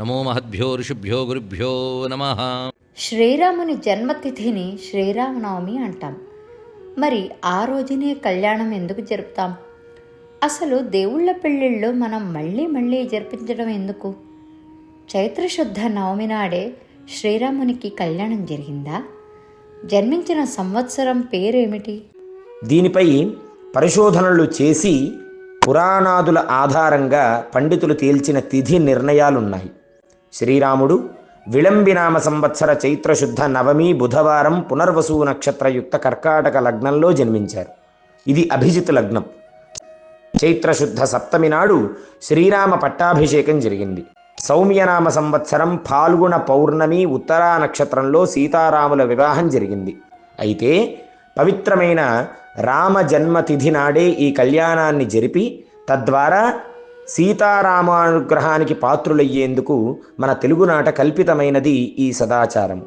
నమో మహద్భ్యో ఋషిభ్యో గురుభ్యో నమ. శ్రీరాముని జన్మతిథిని శ్రీరామనవమి అంటాం. మరి ఆ రోజునే కళ్యాణం ఎందుకు జరుపుతాం? అసలు దేవుళ్ళ పెళ్ళిళ్ళు మనం మళ్ళీ మళ్ళీ జరిపించడం ఎందుకు? చైత్రశుద్ధ నవమి నాడే శ్రీరామునికి కళ్యాణం జరిగిందా? జన్మించిన సంవత్సరం పేరేమిటి? దీనిపై పరిశోధనలు చేసి పురాణాదుల ఆధారంగా పండితులు తేల్చిన తిథి నిర్ణయాలున్నాయి. శ్రీరాముడు విళంబినామ సంవత్సర చైత్రశుద్ధ నవమి బుధవారం పునర్వసు నక్షత్రయుక్త కర్కాటక లగ్నంలో జన్మించారు. ఇది అభిజిత్ లగ్నం. చైత్రశుద్ధ సప్తమి నాడు శ్రీరామ పట్టాభిషేకం జరిగింది. సౌమ్యనామ సంవత్సరం ఫాల్గుణ పౌర్ణమి ఉత్తరా నక్షత్రంలో సీతారాముల వివాహం జరిగింది. అయితే పవిత్రమైన రామ జన్మతిథి నాడే ఈ కళ్యాణాన్ని జరిపి తద్వారా సీతారామానుగ్రహానికి పాత్రులయ్యేందుకు మన తెలుగునాట కల్పితమైనది ఈ సదాచారం.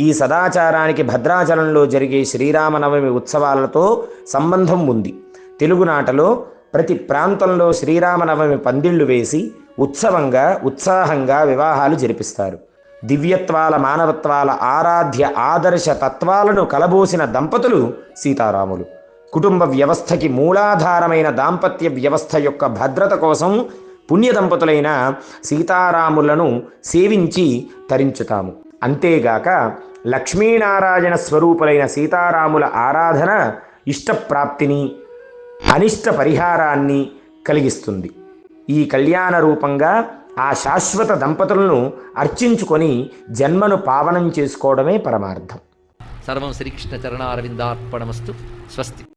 ఈ సదాచారానికి భద్రాచలంలో జరిగే శ్రీరామనవమి ఉత్సవాలతో సంబంధం ఉంది. తెలుగునాటలో ప్రతి ప్రాంతంలో శ్రీరామనవమి పందిళ్ళు వేసి ఉత్సవంగా ఉత్సాహంగా వివాహాలు జరిపిస్తారు. దివ్యత్వాల మానవత్వాల ఆరాధ్య ఆదర్శ తత్వాలను కలబోసిన దంపతులు సీతారాములు. కుటుంబ వ్యవస్థకి మూలాధారమైన దాంపత్య వ్యవస్థ యొక్క భద్రత కోసం పుణ్య దంపతులైన సీతారాములను సేవించి తరించుతాము. అంతేగాక లక్ష్మీనారాయణ స్వరూపులైన సీతారాముల ఆరాధన ఇష్టప్రాప్తిని అనిష్ట పరిహారాన్ని కలిగిస్తుంది. ఈ కళ్యాణ రూపంగా ఆ శాశ్వత దంపతులను అర్చించుకొని జన్మను పావనం చేసుకోవడమే పరమార్థం. సర్వం శ్రీకృష్ణ చరణారవిందార్పణమస్తు స్వస్తి.